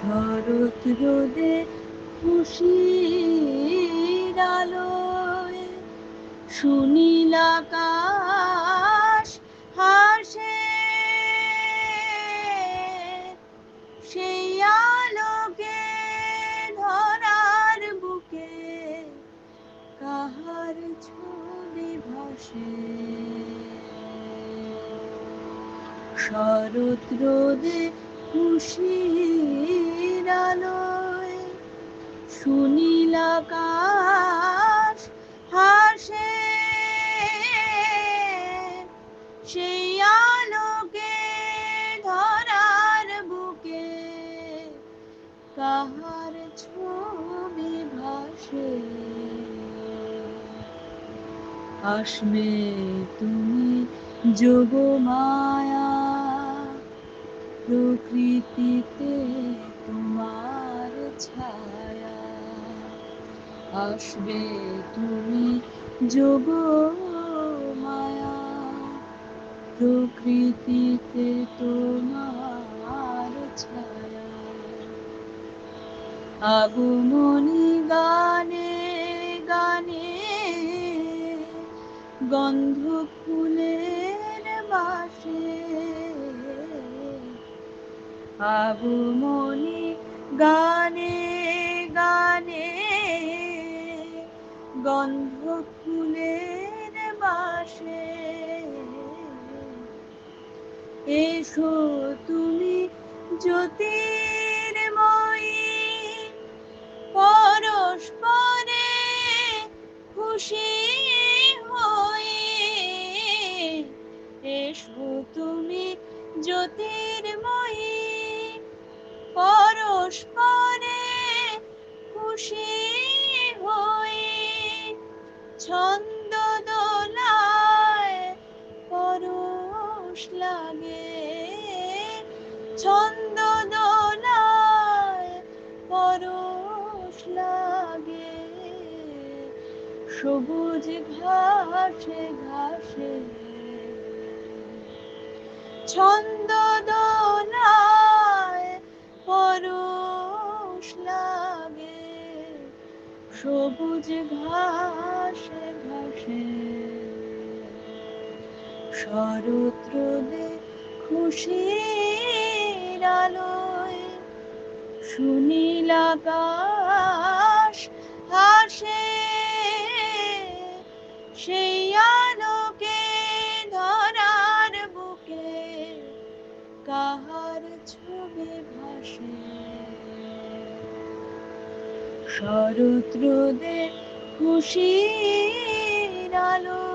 শরৎ রোদে খুশির আলোয় সুনীল আকাশ হাসে। সেই আলোকে ধরার বুকে কাহার ছবি ভাসে। শরৎ রোদে খুশির আলোয় সুনীল আকাশ হাসে। সেই আলোকে ধরার বুকে কাহার ছবি ভাসে? আসবে তুমি যোগ মায়া প্রকৃতিতে তোমার ছায়া আসবে তুমি যোগ মায়া। প্রকৃতিতে তোমার ছায়া। আগমনী গানে গানে গন্ধ ফুলের বাসে আগমনী গানে গানে গন্ধ ফুলের বাসে। এসো তুমি জ্যোতির্ময়ী পরস্পরে খুশি হয়ে ছন্দ দোলায় পরশ লাগে। ছন্দ দোলায় পরশ লাগে। সবুজ ঘাসে ঘাসে। ছন্দ সবুজ ঘাসে ঘাসে। শরৎ রোদে খুশির আলোয় সুনীল হাসে সেই শরৎ রোদে খুশির আলো